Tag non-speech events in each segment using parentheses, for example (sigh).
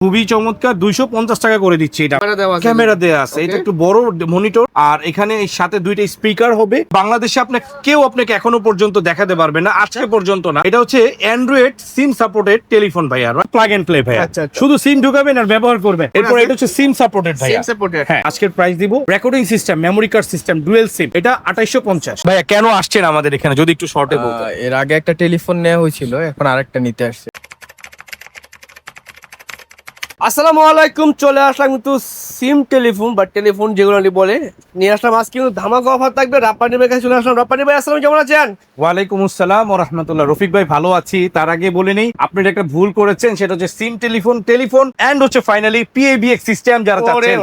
খুবই চমৎকার দুইশো পঞ্চাশ টাকা করে দিচ্ছি এটা। ক্যামেরা দেওয়া আছে. এটা একটু বড় মনিটর আর এখানে সাথে দুইটা স্পিকার হবে। বাংলাদেশে আপনার কেউ আপনাকে এখনও পর্যন্ত দেখাতে পারবে না আজকে পর্যন্ত না। এটা হচ্ছে অ্যান্ড্রয়েড সিম সাপোর্টেড টেলিফোন ভাই আর প্লাগ এন্ড প্লে ভাই। শুধু সিম ঢুকাবেন আর ব্যবহার করবেন। এরপর এটা হচ্ছে সিম সাপোর্টেড supported। হ্যাঁ আজকের প্রাইস দিব। Recording system memory card system dual SIM এটা আঠাইশো পঞ্চাশ। ভাইয়া কেন আসছেন আমাদের এখানে? যদি একটু শর্টে বলতে এর আগে একটা টেলিফোন নেওয়া হয়েছিল এখন আরেকটা নিতে আসছে। আসসালামু আলাইকুম চলে আসলাম কিন্তু সিম টেলিফোন বা টেলিফোন যেগুলো আমি বলে নিয়ে আসলাম আজকে কিন্তু ধামাকা অফার থাকবে রাপ্পানি ভাই কাছে চলে আসলাম। রাপ্পানি ভাই আসসালাম কেমন আছেন? ওয়ালাইকুম আসসালাম ও রহমতুল্লাহ। রফিক ভাই ভালো আছি। তার আগে বলে নেই আপনি একটা ভুল করেছেন সেটা হচ্ছে সিম টেলিফোন টেলিফোন এন্ড হচ্ছে ফাইনালি পিএবিএক্স সিস্টেম যারা চাচ্ছেন।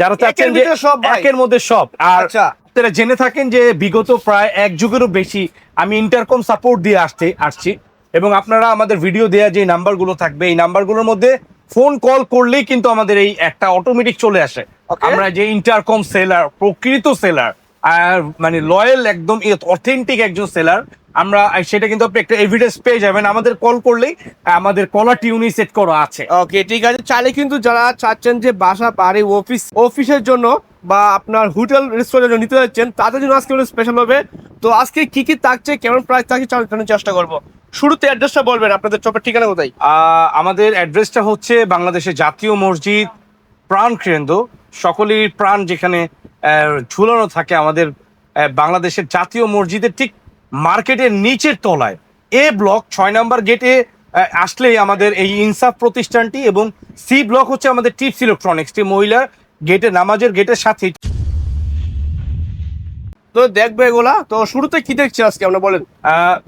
যারা চাচ্ছেন যে। একের মধ্যে সব। আর আচ্ছা। আপনারা জেনে থাকেন যে বিগত প্রায় এক যুগেরও বেশি আমি ইন্টারকম সাপোর্ট দিয়ে আসতে আসছি। এবং আপনারা আমাদের ভিডিও দেওয়া যে নাম্বারগুলো থাকবে এই নাম্বারগুলোর মধ্যে ফোন কল করলেই কিন্তু আমাদের এই একটা অটোমেটিক চলে আসে। আমরা যে ইন্টারকম সেলার প্রকৃত সেলার আর মানে লয়াল একদম অথেন্টিক একজন সেলার আমরা সেটা কিন্তু আপনি একটা এভিডেন্স পেয়ে যাবেন। আমাদের কল করলেই আমাদের কলার টিউনি সেট করা আছে। ওকে ঠিক আছে। চাইলে কিন্তু যারা চাচ্ছেন যে বাসা বাড়ি অফিস অফিসের জন্য বা আপনার হোটেল রেস্টুরেন্টের জন্য নিতে যাচ্ছেন তাদের জন্য আজকে স্পেশাল হবে। তো আজকে কি কি থাকছে কেমন প্রাইস থাকছে জানার চেষ্টা করব। শুরুতে অ্যাড্রেসটা বলবেন, আপনাদের চপের ঠিকানা কোথায়? আমাদের অ্যাড্রেসটা হচ্ছে বাংলাদেশের জাতীয় মসজিদ প্রাণ কেন্দ্র। সকলের প্রাণ যেখানে ঝুলানো থাকে আমাদের বাংলাদেশের জাতীয় মসজিদের ঠিক মার্কেটের নিচের তলায়। এ ব্লক ছয় নম্বর গেটে আসলেই আমাদের এই ইনসাফ প্রতিষ্ঠানটি এবং সি ব্লক হচ্ছে আমাদের টিপস ইলেকট্রনিক্স। মহিলা গেটে, নামাজের গেটের সাথে তো দেখবে এগুলা। তো শুরুতে কি দেখছি আজকে? আমরা বলেন।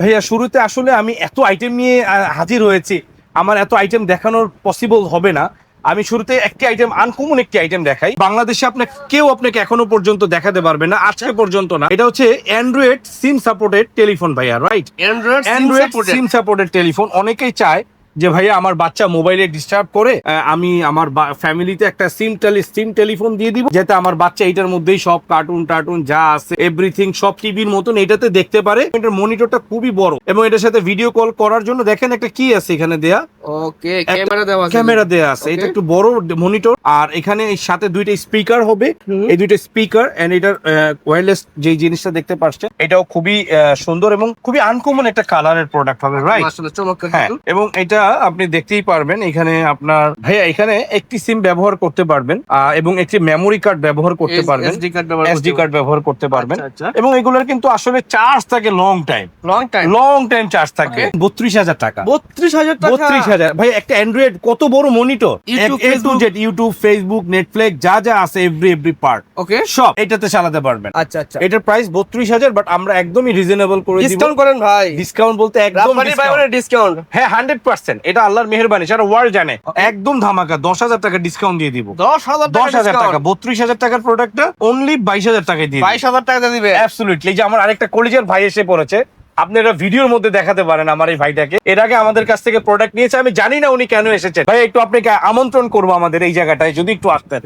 ভাইয়া শুরুতে আসলে আমি এত আইটেম নিয়ে হাজির হয়েছি। আমার এত আইটেম দেখানোর পসিবল হবে না। আমি শুরুতে একটি আইটেম আনকমন একটি আইটেম দেখাই। বাংলাদেশে আপনাকে কেউ আপনাকে এখনও পর্যন্ত দেখাতে পারবে না আজকে পর্যন্ত না। এটা হচ্ছে অ্যান্ড্রয়েড সিম সাপোর্টেড টেলিফোন ভাইয়া right Android Android SIM supported telephone অনেকেই চায় যে ভাইয়া আমার বাচ্চা মোবাইলে ডিস্টার্ব করে আমি আমার ফ্যামিলিতে একটা সিম টেলি সিম টেলিফোন দিয়ে দিব যাতে আমার বাচ্চা এটার মধ্যেই সব কার্টুন টার্টুন যা আছে এভরিথিং সব টিভির মতন এটাতে দেখতে পারে। এটার মনিটরটা খুবই বড় এবং এটার সাথে ভিডিও কল করার জন্য দেখেন একটা কি আছে এখানে দেয়া। ওকে ক্যামেরা দেওয়া আছে। ক্যামেরা দেয়া আছে। এটা একটু বড় মনিটর আর এখানে এর সাথে দুইটা স্পিকার হবে। এই দুইটা স্পিকার এন্ড এটার ওয়্যারলেস যে জিনিসটা দেখতে পাচ্ছেন এটাও খুবই সুন্দর এবং খুবই আনকমন একটা কালারের প্রোডাক্ট হবে রাইট চমৎকার হ্যাঁ এবং এটা আপনি দেখতেই পারবেন এখানে আপনার ভাইয়া এখানে একটি সিম ব্যবহার করতে পারবেন এবং একটি মেমোরি কার্ড ব্যবহার করতে পারবেন ব্যবহার এসডি কার্ড ব্যবহার করতে পারবেন এবং এগুলোর কিন্তু আসলে চার্জ থাকে long time long time long time charge থাকে। বত্রিশ হাজার টাকা। 32000 টাকা? বত্রিশ হাজার। ভাই একটা অ্যান্ড্রয়েড কত বড় মনিটর ইউটিউব ফেসবুক নেটফ্লিক্স যা যা আছে এভরি এভরি পার্ট ওকে সব এটাতে চালাতে পারবেন। আচ্ছা আচ্ছা। এটার প্রাইস বত্রিশ হাজার বাট আমরা একদমই রিজনেবল করে ডিসকাউন্ট করেন ভাই। ডিসকাউন্ট বলতে একদম ডিসকাউন্ট হ্যাঁ হান্ড্রেড পার্সেন্ট এটা আল্লাহর মেহরবানি সারা ওয়ার্ল্ড জানে একদম ধামাকা দশ হাজার টাকা ডিসকাউন্ট দিয়ে দিব। 10000 দশ হাজার টাকা বত্রিশ হাজার টাকার প্রোডাক্টটা অনলি বাইশ হাজার টাকায় দিয়ে বাইশ হাজার টাকা দিবে? অ্যাবসলিউটলি যে আমার আরেকটা কলেজের ভাই এসে পড়েছে আপনি এটা ভিডিওর মধ্যে দেখাতে পারেন আমার এই ভাইটাকে। এর আগে আমাদের কাছ থেকে প্রোডাক্ট নিয়েছে আমি জানি না উনি কেন এসেছেন। ভাই একটু আপনাকে আমন্ত্রণ করব আমাদের এই জায়গাটায় যদি একটু আসতেন।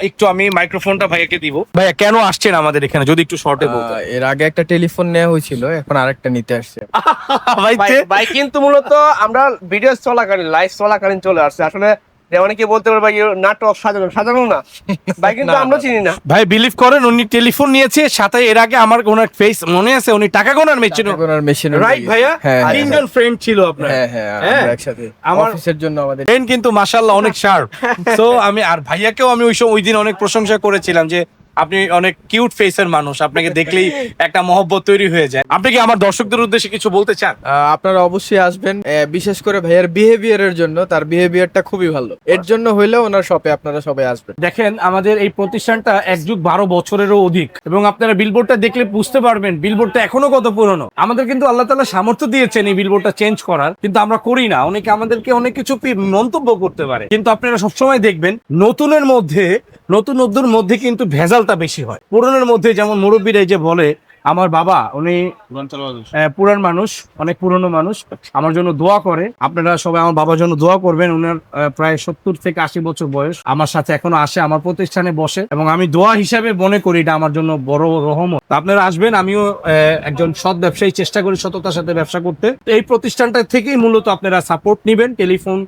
একটু আমি মাইক্রোফোনটা ভাইয়াকে দিব। ভাইয়া কেন আসছেন আমাদের এখানে? যদি একটু শর্টে বলতে এর আগে একটা টেলিফোন নেওয়া হয়েছিল এখন আরেকটা নিতে আসছে। (laughs) ভাই কিন্তু মূলত আমরা ভিডিও চলাকালীন লাইভ চলাকালীন চলে আসছে। আসলে যে অনেকে বলতে পারে ভাই নাটক সাজানো সাজানো না। (laughs) ভাই কিন্তু আমরা চিনি না। ভাই বিলিভ করেন উনি টেলিফোন নিয়েছে সাথে এর আগে আমার ওনার ফেস মনে আছে উনি টাকা গোনার মেশিন মেশিন রাইট ভাইয়া? হ্যাঁ হ্যাঁ, তিনজন ফ্রেন্ড ছিল আপনার। হ্যাঁ হ্যাঁ হ্যাঁ। আমরা একসাথে। আমার- অফিসের জন্য আমাদের ফ্রেন্ড কিন্তু মাশাল্লাহ অনেক শার্প তো (laughs) আমি আর ভাইয়াকেও আমি ওই সময় ওই দিন অনেক প্রশংসা করেছিলাম যে আপনি অনেক কিউট ফেসের মানুষ আপনাকে দেখলেই একটা মহব্বত তৈরি হয়ে যায়। আপনি কি আমার দর্শকদের উদ্দেশ্যে কিছু বলতে চান? আপনারা অবশ্যই আসবেন বিশেষ করে ভাইয়ার বিহেভিয়ারের জন্য তার বিহেভিয়ারটা খুবই ভালো। এর জন্য হইলেও ওনার শপে আপনারা সবাই আসবেন। দেখেন আমাদের এই প্রতিষ্ঠানটা এক যুগ বারো বছরেরও অধিক এবং আপনারা বিলবোর্ডটা দেখলে বুঝতে পারবেন বিলবোর্ডটা এখনও কত পুরনো। আমাদের কিন্তু আল্লাহ তালা সামর্থ্য দিয়েছেন এই বিলবোর্ডটা চেঞ্জ করার কিন্তু আমরা করি না। অনেকে আমাদেরকে অনেক কিছু মন্তব্য করতে পারে। কিন্তু আপনারা সবসময় দেখবেন নতুনের মধ্যে নতুন নতুন মধ্যে কিন্তু ভেজালটা বেশি হয়। পুরনের মধ্যে যেমন মুরব্বীরা এই যে বলে আমার বাবা উনি পুরান মানুষ অনেক পুরনো মানুষ আমার জন্য দোয়া করে। আপনারা সবাই আমার বাবার জন্য দোয়া করবেন উনার প্রায় সত্তর থেকে আশি বছর বয়স। আমার সাথে এখনও আসে আমার প্রতিষ্ঠানে বসে এবং আমি দোয়া হিসাবে মনে করি এটা আমার জন্য বড় রহমত। আপনারা আসবেন আমিও একজন সৎ ব্যবসায়ী চেষ্টা করি সততার সাথে ব্যবসা করতে। এই প্রতিষ্ঠানটা থেকেই মূলত আপনারা সাপোর্ট নিবেন টেলিফোন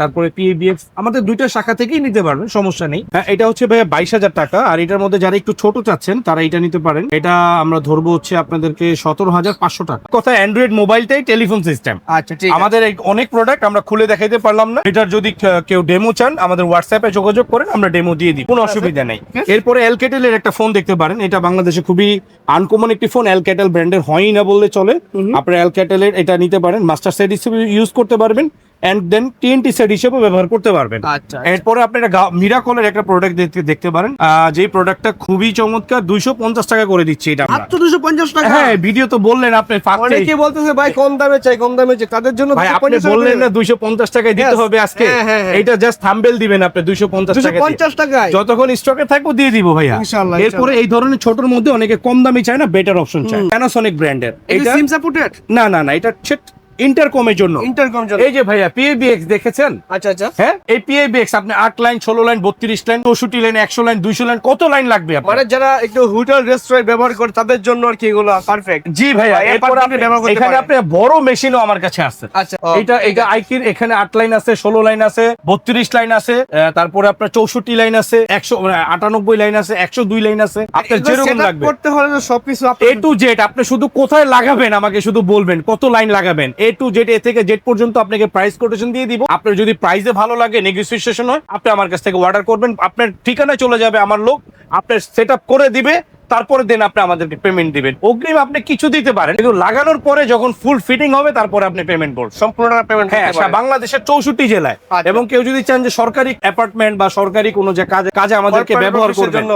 তারপরে পিএবিএক্স আমাদের দুইটা শাখা থেকেই নিতে পারবেন সমস্যা নেই। হ্যাঁ এটা হচ্ছে ভাইয়া বাইশ হাজার টাকা আর এটার মধ্যে যারা একটু ছোট চাচ্ছেন তারা এটা নিতে পারেন। এটা আমরা ধরবো হচ্ছে আপনাদেরকে সতেরো হাজার পাঁচশো টাকা। কথা অ্যান্ড্রয়েড মোবাইলটাই টেলিফোন সিস্টেম। আচ্ছা ঠিক আমাদের অনেক প্রোডাক্ট আমরা খুলে দেখাইতে পারলাম না। এটার যদি কেউ ডেমো চান আমাদের হোয়াটসঅ্যাপে যোগাযোগ করেন আমরা ডেমো দিয়ে দিই কোনো অসুবিধা নেই। এরপরে এলকেটেলের একটা ফোন দেখতে পারেন এটা বাংলাদেশে খুবই আনকমন একটি ফোন এলকেটেল ব্র্যান্ডের হয়ই না বললে চলে। আপনার আপনারা এলকেটেলের এটা নিতে পারেন মাস্টার সেট হিসেবে ইউজ করতে পারবেন। এন্ড দেন টিএনটি সেট হিসেবে ব্যবহার করতে পারবেন। আচ্ছা এরপরে আপনারা মিরাকলের একটা প্রোডাক্ট দেখতে পারেন। যেই প্রোডাক্টটা খুবই চমৎকার দুইশো পঞ্চাশ টাকা করে দিচ্ছি এটা মাত্র দুশো পঞ্চাশ টাকা? হ্যাঁ ভিডিও তো বললেন আপনি অনেকে বলতেছে ভাই কম দামে চাই কম দামে চাই। তাদের জন্য ভাই আপনি বললেন না দুইশো পঞ্চাশ টাকায় দিতে হবে আজকে। হ্যাঁ। জাস্ট থাম্বেল দিবেন আপনি দুইশো পঞ্চাশ টাকা পঞ্চাশ টাকায়? যতক্ষণ স্টকে থাকব দিয়ে দিব ভাইয়া। ইনশাআল্লাহ, এরপরে এই ধরনের ছোটর মধ্যে অনেকে কম দামি চায় না বেটার অপশন চায়। প্যানাসনিক ব্র্যান্ডের এটা এটা সিম সাপোর্টেড না না না এটা ইন্টারকমের জন্য। ইন্টারকম জন্য। এই যে ভাইয়া পিএবিএক্স দেখেছেন? আচ্ছা আচ্ছা। হ্যাঁ? এই পিএবিএক্স আপনি আট লাইন ষোলো লাইন বত্রিশ লাইন চৌষট্টি লাইন একশো লাইন দুইশো লাইন কত লাইন লাগবে আপনার? মানে যারা একটু হোটেল রেস্টুরেন্ট ব্যবহার করে তাদের জন্য আর কি এগুলো পারফেক্ট জি ভাইয়া এরপর আপনি- ব্যবহার করতে এখানে আপনি বড় মেশিনও আমার কাছে আছে। আচ্ছা এটা এটা আইকির এখানে আট লাইন আছে ষোলো লাইন আছে বত্রিশ লাইন আছে তারপরে আপনার চৌষট্টি লাইন আছে একশো মানে আটানব্বই লাইন আছে একশো দুই লাইন আছে আপনার যেরকম লাগবে। করতে হলে সবকিছু এ টু জেড আপনি শুধু কোথায় লাগাবেন আমাকে শুধু বলবেন কত লাইন লাগাবেন? এ টু জেড এ থেকে জেড পর্যন্ত আপনাকে প্রাইস কোটেশন দিয়ে দিব। আপনার যদি প্রাইসে ভালো লাগে নেগোসিয়েশন হয়, আপনি আমার কাছ থেকে অর্ডার করবেন। আপনার ঠিকানা চলে যাবে আমার লোক। আপনার সেট করে দিবে। তারপরে দেন আপনি আমাদেরকে পেমেন্ট দিবেন। অগ্রিম আপনি কিছু দিতে পারেন কিন্তু লাগানোর পরে যখন ফুল ফিটিং হবে তারপরে আপনি পেমেন্ট করবেন সম্পূর্ণ পেমেন্ট হ্যাঁ বাংলাদেশের চৌষট্টি জেলায়। আচ্ছা। এবং কেউ যদি চান যে সরকারি অ্যাপার্টমেন্ট বা সরকারি কোনো যে কাজে কাজে আমাদেরকে ব্যবহার করবেন। জন্য।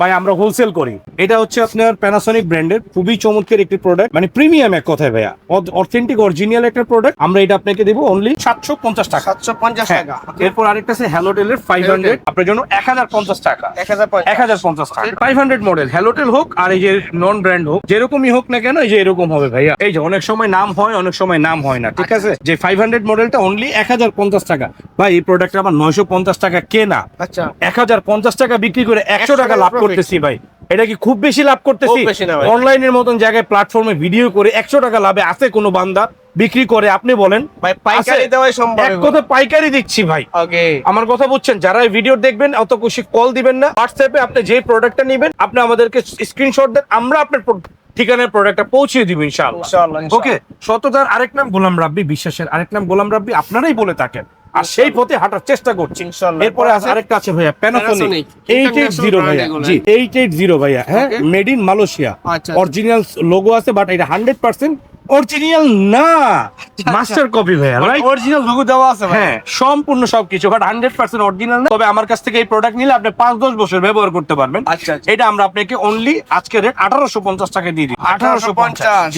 ভাই আমরা হোলসেল করি। এটা হচ্ছে আপনার প্যানাসনিক ব্র্যান্ডের খুবই চমৎকার একটি প্রোডাক্ট মানে প্রিমিয়াম এক কথায় ভাইয়া। অথেন্টিক অরিজিনাল একটা প্রোডাক্ট আমরা এটা আপনাকে দেবো অনলি সাতশো পঞ্চাশ টাকা। সাতশো পঞ্চাশ হ্যাঁ। টাকা এরপর আরেকটা আছে হ্যালোটেলের ফাইভ হান্ড্রেড আপনার জন্য এক হাজার পঞ্চাশ টাকা। এক হাজার পঞ্চাশ। এক হাজার পঞ্চাশ টাকা। ফাইভ হান্ড্রেড মডেল হ্যালোটেল হোক আর এই যে নন ব্র্যান্ড হোক যেরকমই হোক না কেন এই যে এরকম হবে ভাইয়া। এই যে অনেক সময় নাম হয় অনেক সময় নাম হয় না ঠিক আছে? যে ফাইভ হান্ড্রেড মডেলটা অনলি এক হাজার পঞ্চাশ টাকা। ভাই এই প্রোডাক্টটা আমার নয়শো পঞ্চাশ টাকা কেনা। আচ্ছা। এক হাজার পঞ্চাশ টাকা বিক্রি করে একশো টাকা লাভ। করতেছি ভাই। এটা কি খুব বেশি লাভ করতেছি? অনলাইনের মতন জায়গায় প্ল্যাটফর্মে ভিডিও করে একশো টাকা লাভে আছে কোনো বান্দা বিক্রি করে আপনি বলেন। পাইকারি? দেওয়াই সম্ভব এক কথা পাইকারি দিচ্ছি ভাই। ওকে। আমার কথা বুঝছেন যারা এই ভিডিও দেখবেন অত খুশি কল দিবেন না। হোয়াটসঅ্যাপে আপনি যে প্রোডাক্টটা নেবেন আপনি আমাদেরকে স্ক্রিনশট দেন আমরা আপনার ঠিকানার প্রোডাক্টটা পৌঁছে দিব ইনশাআল্লাহ ইনশাআল্লাহ। ওকে সততার আরেক নাম গোলাম রাব্বি বিশ্বাসের আরেক নাম গোলাম রাব্বি আপনারাই বলে থাকেন। আর সেই পথে হাঁটার চেষ্টা করছি। এরপরে আছে আরেকটা আছে ভাইয়া প্যানাসোনিক এইট এইট জিরো ভাইয়া। জি এইট এইট জিরো ভাইয়া হ্যাঁ? মেড ইন মালয়েশিয়া আচ্ছা, অরিজিনাল লোগো আছে বাট এটা হান্ড্রেড পার্সেন্ট অরিজিনাল না। মাস্টার কপি ভাইয়া রাইট অরিজিনাল লোগো দেওয়া আছে ভাই হ্যাঁ সম্পূর্ণ সবকিছু বাট হান্ড্রেড পার্সেন্ট অরিজিনাল না। তবে আমার কাছ থেকে এই প্রোডাক্ট নিলে আপনি পাঁচ দশ বছর ব্যবহার করতে পারবেন। আচ্ছা, আচ্ছা। এটা আমরা আপনাকে অনলি আজকে রেট আঠারোশো পঞ্চাশ টাকা দিয়ে দিই আঠারোশো পঞ্চাশ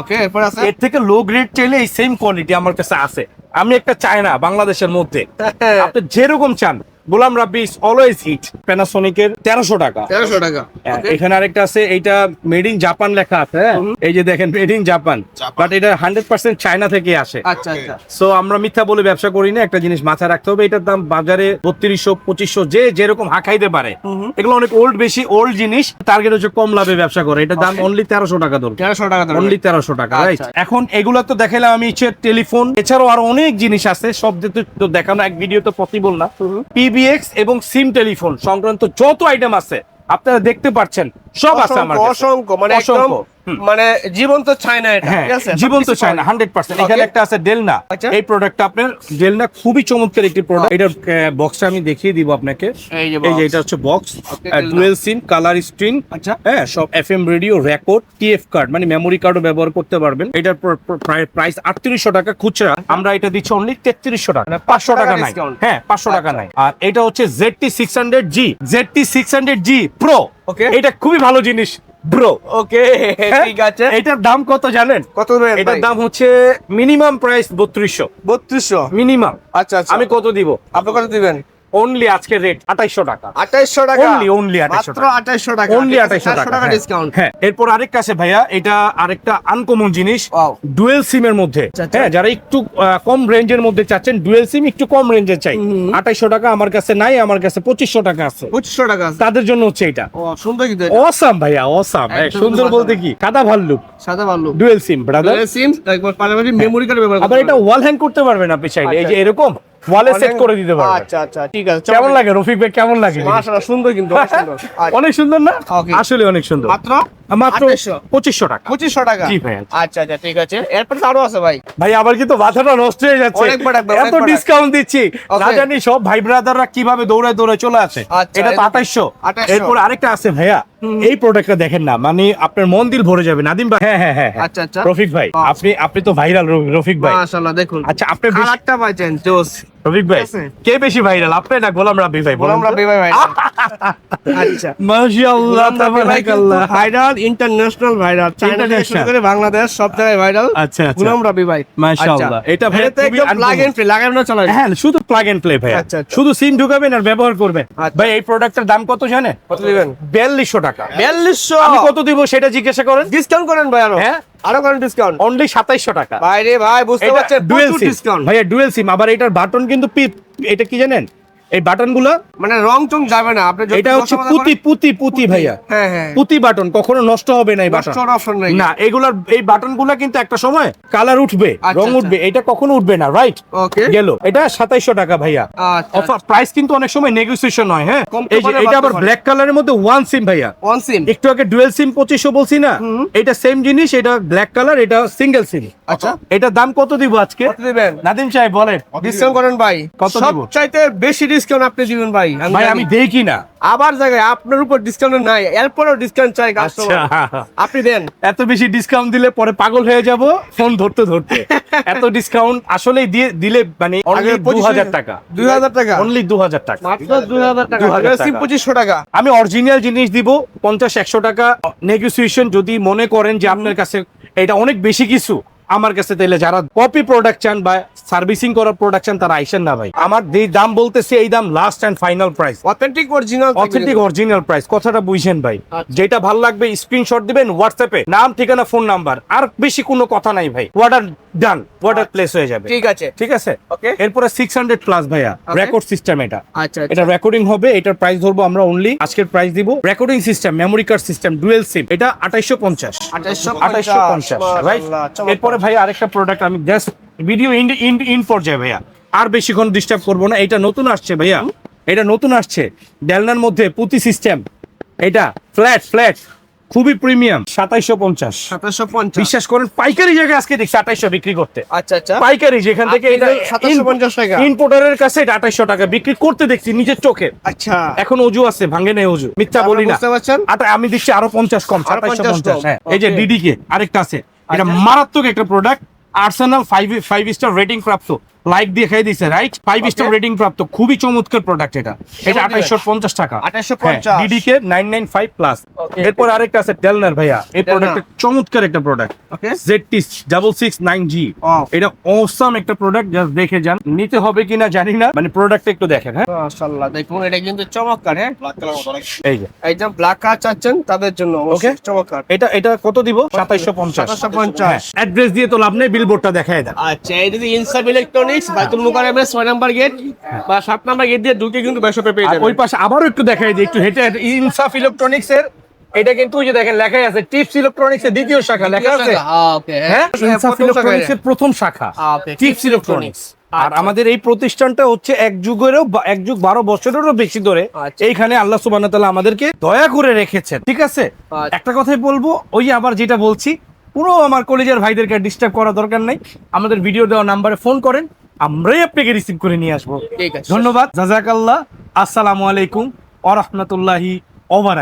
ওকে এরপর আছে? এর থেকে লো গ্রেড চাইলে এই সেম কোয়ালিটি আমার কাছে আছে। আমি একটা চাই না বাংলাদেশের মধ্যে। (laughs) আপনি যেরকম চান গোলাম রাব্বি অলওয়েজ হিট প্যানাসোনিকের তেরোশো টাকা। তেরোশো টাকা। হ্যাঁ, এখানে আরেকটা আছে এইটা মেড ইন জাপান লেখা আছে হ্যাঁ? এই যে দেখেন মেড ইন জাপান বাট এটা হান্ড্রেড পার্সেন্ট চায়না থেকে আসে। আচ্ছা আচ্ছা। সো আমরা মিথ্যা বলে ব্যবসা করি না একটা জিনিস মাথায় রাখতে হবে এটার দাম বাজারে বত্রিশশো পঁচিশশো যে যেরকম হাঁকাইতে পারে। এগুলো অনেক ওল্ড বেশি ওল্ড জিনিস টার্গেট হচ্ছে কম লাভে ব্যবসা করে। এটার দাম অনলি তেরোশো টাকা ধরবে। তেরোশো টাকা ধরুন। অনলি তেরোশো টাকা রাইট আচ্ছা। এখন এগুলো তো দেখাইলাম আমি হচ্ছে টেলিফোন। এছাড়াও আরও অনেক জিনিস আছে সব তো দেখানো এক ভিডিও তো পসিবল না। পিবিএক্স এবং সিম টেলিফোন সংক্রান্ত যত আইটেম আছে আপনারা দেখতে পারছেন সব আছে আমার অসংখ্য, মানে একদম। মানে জীবন্ত চায়না এটা হ্যাঁ ঠিক আছে? জীবন্ত সবকিছু চায় না হান্ড্রেড পার্সেন্ট এখানে একটা আছে ডেলনা আচ্ছা। এই প্রোডাক্টটা আপনার ডেলনা খুবই চমৎকার একটি প্রোডাক্ট এটার বক্সটা আমি দেখিয়ে দিব আপনাকে। এই যে। এটা হচ্ছে box dual SIM colour screen আচ্ছা। হ্যাঁ সব F M radio record TF card মানে মেমোরি কার্ডও ব্যবহার করতে পারবেন। এটার প্রাইস আটত্রিশশো টাকা খুচরা। আমরা এটা দিচ্ছি অনলি তেত্রিশশো টাকা। মানে পাঁচশো 500 টাকা টাকা নাই। হ্যাঁ পাঁচশো টাকা আচ্ছা। নাই। আর এটা হচ্ছে Z T six hundred G Z T six hundred G pro Okay. এটা খুবই ভালো জিনিস। ব্রো ওকে ঠিক আছে। এটার দাম কত জানেন? কত এটার দাম হচ্ছে মিনিমাম প্রাইস বত্রিশশো। বত্রিশশো? মিনিমাম আচ্ছা আচ্ছা। আমি কত দিব? আপনি কত দিবেন? অনলি আজকের রেট আঠাইশশো টাকা। আঠাইশশো টাকা? Only, only 2800 মাত্র টাকা। টাকা। অনলি ঠিক আঠাইশশো টাকা টাকা হ্যাঁ। ডিসকাউন্ট হ্যাঁ এরপর আরেকটা আছে ভাইয়া এটা আরেকটা আনকমন জিনিস. ডুয়েল সিমের মধ্যে। আচ্ছা, আচ্ছা। হ্যাঁ যারা একটু কম রেঞ্জের মধ্যে চাচ্ছেন ডুয়েল সিম একটু কম রেঞ্জের চাই। টাকা আমার কাছে নাই আমার কাছে পঁচিশশো টাকা আছে। পঁচিশশো টাকা আছে। তাদের জন্য হচ্ছে এটা। ও সুন্দর কিন্তু অসাম ভাইয়া অসাম সুন্দর বলতে কি? কাদা ভাল্লুক। সাদা ভালো ডুয়েল সিম ব্রাদার সিম একবার পাশাপাশি মেমোরি কার্ড ব্যবহার আবার এটা ওয়াল হ্যাং করতে পারবেন আপনি চাইলে। এই যে এরকম ওয়ালে সেট করে দিতে পারবেন আচ্ছা আচ্ছা ঠিক আছে কেমন লাগে রফিক ভাই কেমন লাগে? মাশাআল্লাহ সুন্দর কিন্তু অনেক সুন্দর। আচ্ছা, না? আসলে অনেক সুন্দর। মাত্র? মাত্র 2800 পঁচিশশো টাকা। পঁচিশশো টাকা? জি ভাই। আচ্ছা। আচ্ছা ঠিক আছে। এরপর আরও আছে ভাই। ভাই আবার কিন্তু মাথাটা নষ্ট হয়ে যাচ্ছে। এত ডিসকাউন্ট দিচ্ছি। না জানি সব ভাই ব্রাদাররা কীভাবে দৌড়ায় দৌড়ায় চলে আসে। আচ্ছা, এটা তো এটা- 2800 এরপর আরেকটা আছে ভাইয়া। এই প্রোডাক্টটা দেখেন না মানে আপনার মন দিল ভরে যাবে। নাদিম ভাই হ্যাঁ হ্যাঁ হ্যাঁ হ্যাঁ। আচ্ছা, আচ্ছা। রফিক ভাই আচ্ছা। আপনি আপনি তো ভাইরাল রফিক ভাই। মাশাআল্লাহ দেখুন। আচ্ছা আপনি কালারটা পাইছেন জোস। রফিক ভাই কে বেশি ভাইরাল আপনি না গোলাম রাব্বি ভাই আমরা তো? ভাই (laughs) আচ্ছা। মাশাআল্লাহ তাবারাকাল্লাহ। ভাইরাল ইন্টারন্যাশনাল ভাইরাল চাইনা থেকে বাংলাদেশ সব জায়গায় ভাইরাল আচ্ছা, আচ্ছা। গুলাম রাবি ভাই। মাশাআল্লাহ। এটা ভাই খুবই প্লাগ এন্ড প্লে লাগাবেন না চালাবেন হ্যাঁ শুধু প্লাগ এন্ড প্লে ভাই। আচ্ছা, আচ্ছা। শুধু সিম ঢুকাবেন আর ব্যবহার করবেন। আচ্ছা। ভাই এই প্রোডাক্টের দাম কত জানেন? কত দিবেন? বিয়াল্লিশশো টাকা। 4200 আমি কত দিব সেটা জিজ্ঞাসা করেন? ডিসকাউন্ট করেন ভাই আরও। হ্যাঁ? আরও করেন ডিসকাউন্ট অনলি সাতাইশশো টাকা। ভাই রে ভাই বুঝতে পারছেন ডুয়েল সিম ডিসকাউন্ট ভাইয়া ডুয়েল সিম আবার এটার বাটন কিন্তু পিপ এটা কি জানেন? এই বাটনগুলো মানে রং চং যাবে না আপনি এটা হচ্ছে পুতি পুতি পুতি ভাইয়া। হ্যাঁ হ্যাঁ। পুতি বাটন কখনো নষ্ট হবে না এই বাটন। না এগুলার এই বাটনগুলা কিন্তু একটা সময় কালার উঠবে আচ্ছা, রং আচ্ছা। উঠবে এটা কখনো উঠবে না রাইট ওকে গেল। এটা সাতাইশশো টাকা ভাইয়া। আচ্ছা অফার প্রাইস কিন্তু অনেক সময় নেগোসিয়েশন হয় হ্যাঁ? এই যে এটা আবার ব্ল্যাক কালারের মধ্যে ওয়ান সিম ভাইয়া। ওয়ান সিম একটু আগে ডুয়েল সিম পঁচিশশো বলছি না? এটা সেম জিনিস এটা ব্ল্যাক কালার এটা সিঙ্গেল সিম আচ্ছা। এটা দাম কত দিব আজকে? কত দিবেন? নাদিম সাহেব বলেন। ডিসকাউন্ট করেন ভাই। কত দিব? সবচাইতে বেশি ডিসকাউন্ট আপনি দিবেন ভাই। ভাই আমি দেখি না। আবার জায়গায় আপনার উপর ডিসকাউন্ট নাই এরপরও ডিসকাউন্ট চাই আচ্ছা। কাস্টমার আপনি দেন। এত বেশি ডিসকাউন্ট দিলে পরে পাগল হয়ে যাব ফোন ধরতে ধরতে। (laughs) এত ডিসকাউন্ট আসলে দিয়ে দিলে মানে অনলি আগে দু হাজার টাকা। দুই হাজার টাকা? অনলি দু হাজার টাকা। মাত্র দুই হাজার টাকা 2000 টাকা। সিম পঁচিশশো টাকা। আমি অরিজিনাল জিনিস দিব পঞ্চাশ একশো টাকা। নেগোসিয়েশন যদি মনে করেন যে আপনার কাছে এটা অনেক বেশি কিছু আমার কাছে তাইলে যারা কপি প্রোডাক্ট চান বা সার্ভিসিং করার প্রোডাক্ট চান তারা আইসেন না ভাই। আমার যে দাম বলতেছে এই দাম last and final price authentic original authentic original price কথাটা বুঝছেন ভাই। আচ্ছা। যেটা ভালো লাগবে স্ক্রিনশট দিবেন হোয়াটসঅ্যাপে নাম ঠিকানা ফোন নাম্বার আর বেশি কোনো কথা নাই ভাই। অর্ডার ডান অর্ডার প্লেস হয়ে যাবে। ঠিক আছে। ঠিক আছে? Okay. এরপরে সিক্স হান্ড্রেড প্লাস ভাইয়া রেকর্ড সিস্টেম এটা। আচ্ছা এটা রেকর্ডিং হবে এটার প্রাইস ধরবো আমরা অনলি আজকের প্রাইস দিব। Recording system memory card system dual SIM এটা আঠাইশো পঞ্চাশ। আঠাইশশো আঠাইশো পঞ্চাশ রাইট এরপরে ভাই আরেকটা প্রোডাক্ট আমি just video in in in পর্যায়ে ভাইয়া। আর বেশিক্ষণ ডিস্টার্ব করব না। এটা নতুন আসছে ভাইয়া। এটা নতুন আসছে। ডেলনার মধ্যে পুঁতি সিস্টেম এটা ফ্ল্যাট ফ্ল্যাট খুবই প্রিমিয়াম সাতাইশো পঞ্চাশ। সাতাশশো পঞ্চাশ। বিশ্বাস করেন পাইকারি জায়গায় আজকে দেখছি আঠাইশো বিক্রি করতে। আচ্ছা আচ্ছা। পাইকারি যেখান থেকে এটা 2750 টাকা। ইম্পোর্টারের কাছে এটা আঠাইশো টাকা। বিক্রি করতে দেখছি নিজের চোখে। আচ্ছা। এখন অজু আছে ভাঙে নেই অজু। মিথ্যা বলি না? আমি দিচ্ছি আরও পঞ্চাশ কম সাতাইশো পঞ্চাশ হ্যাঁ এই যে. ডিডি কে আরেকটা আছে। এটা আচ্ছা। মারাত্মক একটা product arsenal five five star rating প্রাপ্ত লাইক দিয়ে দিছে রাইট ফাইভ স্টার রেটিং প্রাপ্ত খুবই চমৎকার প্রোডাক্ট এটা। এটা দিবেন? আঠাইশো পঞ্চাশ টাকা। 2850 DD K nine nine five plus এরপর আরেকটা আছে ডেলনার ভাইয়া। এই প্রোডাক্ট চমৎকার একটা product okay Z T double six nine G. এটা অসাম একটা প্রোডাক্ট জাস্ট দেখে যান। নিতে হবে কিনা জানি না মানে প্রোডাক্ট একটু দেখেন হ্যাঁ? মাশাআল্লাহ দেখুন এটা কিন্তু চমৎকার হ্যাঁ? এই যে। একদম ব্ল্যাক কার চাচ্ছেন তাদের জন্য ওকে চমৎকার। এটা এটা কত দিব? সাতাইশো পঞ্চাশ। 2750 অ্যাড্রেস দিয়ে তো লাভ নেই বিলবোর্ডটা দেখায় দেন। আচ্ছা এই যদি ইনসাব ইলেকট্রনিক্স বাইতুল মুকাররমের ছয় নাম্বার গেট বা সাত নাম্বার গেট দিয়ে ঢুকে কিন্তু ব্যবসা পেয়ে যাবেন। ওই পাশে আবারও একটু দেখাই দিই একটু হেঁটে হেঁটে ইনসাফ ইলেকট্রনিক্স এর এটা কিন্তু ওই যে দেখেন লেখাই আছে টিপস ইলেকট্রনিক্স এর দ্বিতীয় শাখা লেখা আছে? হ্যাঁ ইনসাফ ইলেকট্রনিক্স এর প্রথম শাখা টিপস ইলেকট্রনিক্স। আর। আমাদের এই প্রতিষ্ঠানটা হচ্ছে এক যুগেরও এক যুগ বারো বছরেরও বেশি ধরে আচ্ছা। এইখানে আল্লাহ সুবাহ আমাদেরকে দয়া করে রেখেছেন ঠিক আছে? আচ্ছা। একটা কথাই বলব ওই আবার যেটা বলছি পুরো আমার কলেজের ভাইদেরকে ডিস্টার্ব করা দরকার নাই। আমাদের ভিডিও দেওয়া নাম্বারে ফোন করেন। আমরাই আপনাকে রিসিভ করে নিয়ে আসব। ঠিক আছে। ধন্যবাদ। জাজাকাল্লাহ। আসসালামু আলাইকুম আরহামতুল্লাহি ওবার